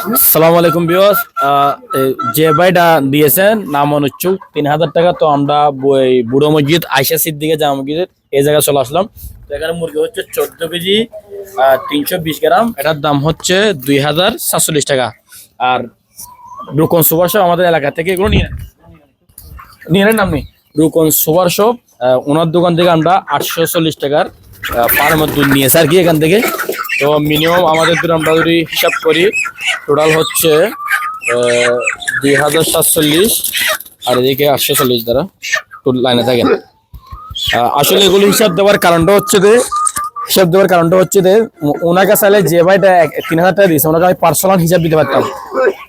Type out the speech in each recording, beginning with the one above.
সালাম আলাইকুম বিয়স যে ভাইটা দিয়েছেন, নাম অনুচ্ছুক তিন হাজার টাকা তো আমরা বই বুড়ো মসজিদ আয়সা সিদ্দিকে জামা মসজিদ এই জায়গায় চলে আসলাম। তো এখানে মুরগি হচ্ছে চোদ্দ কেজি তিনশো বিশ গ্রাম। এটার দাম হচ্ছে দুই হাজার সাতচল্লিশ টাকা। আর রুকন সুপার শপ আমাদের এলাকা থেকে এগুলো নিয়ে। নিয়ে নেন আপনি। রুকন সুপার শপ ওনার দোকান থেকে আমরা আটশো চল্লিশ টাকার পার মধ্যে নিয়েছি আর কি এখান থেকে তো মিনিমাম আমাদের যদি আমরা যদি হিসাব করি টোটাল হচ্ছে দুই হাজার সাতচল্লিশ আর এদিকে আটশো চল্লিশ দ্বারা লাইনে থাকেন আসলে এগুলো হিসাব দেওয়ার কারণটা হচ্ছে যে, হিসাব দেওয়ার কারণটা হচ্ছে যে, ওনাকে চাইলে যে ভাইটা তিন হাজার টাকা দিয়েছে, ওনাকে আমি পার্সোনাল হিসাব দিতে পারতাম।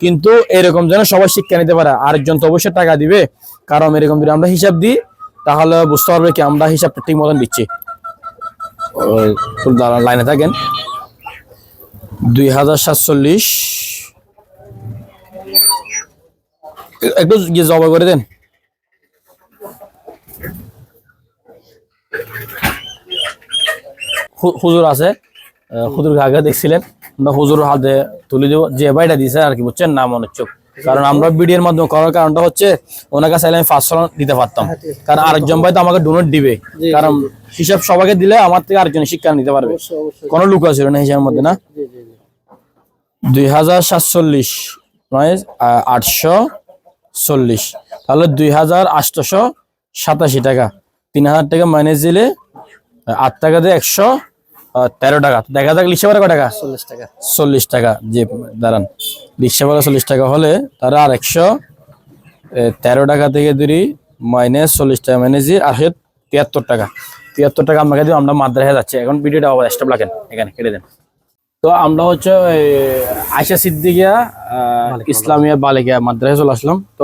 কিন্তু এরকম যেন সবাই শিক্ষা নিতে পারে, আরেকজন তো অবশ্যই টাকা দিবে। কারণ এরকম যদি আমরা হিসাব দিই, তাহলে বুঝতে পারবে কি আমরা হিসাবটা ঠিক মতন দিচ্ছি। লাইনে থাকেন। দুই হাজার সাতচল্লিশ। একটু গিয়ে জবা করে দেন। হুজুর আছে। হুজুর আগে দেখছিলেন। হুজুর হাতে তুলে দেবো। যে ভাইটা দিছে আর কি, বুঝছেন? না মনে হচ্ছে কারণ আমরা ভিডিওর মাধ্যমে করার কারণটা হচ্ছে ওনার কাছে চাইলে আমি পাঁচশো দিতে পারতাম। কারণ আরেকজন ভাই তো আমাকে ডোনেট দিবে। কারণ হিসাব সবাইকে দিলে আমার থেকে আরেকজন শিক্ষা নিতে পারবে। কোনো লুকা ছিল না হিসাবের মধ্যে না? দুই হাজার সাতচল্লিশ নয় আটশো চল্লিশ। তাহলে দুই হাজার আটশোশো সাতাশি টাকা। তিন হাজার টাকা মাইনাস দিলে আট টাকা দিয়ে একশো তেরো টাকা। দেখা যাক পারে কয় টাকা? চল্লিশ টাকা। চল্লিশ টাকা। যে দাঁড়ান। রিক্সা ভাড়া চল্লিশ টাকা হলে তারা আর একশো তেরো টাকা থেকে ধরি মাইনাস চল্লিশ টাকা মাইনাস দিয়ে আর তিয়াত্তর টাকা। তিয়াত্তর টাকা আমাকে দিব আমরা মাদ্রাসে যাচ্ছি। এখন ভিডিওটা আবার স্টপ রাখেন এখানে কেটে দেন। তো আমরা হচ্ছে আয়শা সিদ্দিকিয়া ইসলামিয়া বালিকা মাদ্রাসে চলে আসলাম। তো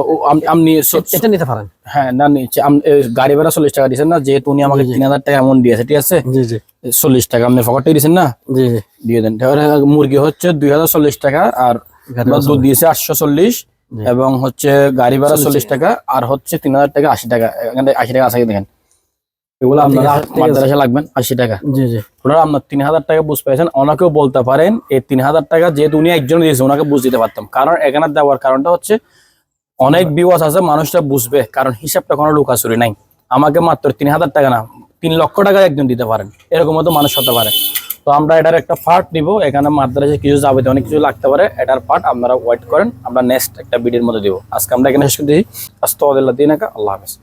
আপনি এটা নিতে পারেন। হ্যাঁ না নিচ্ছে। গাড়ি ভাড়া চল্লিশ টাকা দিয়েছেন না যেহেতু উনি আমাকে তিন হাজার টাকা এমন দিয়েছে ঠিক আছে? জি জি। চল্লিশ টাকা আপনি ফকটে দিয়েছেন না? জি দিয়ে দেন। মুরগি হচ্ছে দুই হাজার চল্লিশ টাকা আর দুধ দিয়েছে আটশো চল্লিশ এবং হচ্ছে গাড়ি ভাড়া চল্লিশ টাকা। আর হচ্ছে তিন হাজার টাকা আশি টাকা এখানে আশি টাকা আছে দেখেন। এগুলো আপনারা মাদ্রাসা লাগবেন আশি টাকা। জি জি। ওনারা আপনার তিন হাজার টাকা বুঝ পেয়েছেন ওনাকেও বলতে পারেন এই তিন হাজার টাকা যেহেতু উনি একজন দিয়েছে ওনাকে বুঝ দিতে পারতাম। কারণ এখানে দেওয়ার কারণটা হচ্ছে অনেক বিওয়াস আছে মানুষটা বুঝবে কারণ হিসাবটা কোনো লুকাচুরি নাই। আমাকে মাত্র তিন হাজার টাকা না তিন লক্ষ টাকা একজন দিতে পারেন। এরকম মতো মানুষ হতে পারে। তো আমরা এটার একটা পার্ট নিব। এখানে মাদ্রাসে কিছু যাবে অনেক কিছু লাগতে পারে। এটার পার্ট আপনারা ওয়েট করেন। আমরা নেক্সট একটা ভিডিওর মধ্যে দিব। আজকে আমরা এখানে শেষ করে দিই। আস্তে দিন আল্লাহ হাফেজ।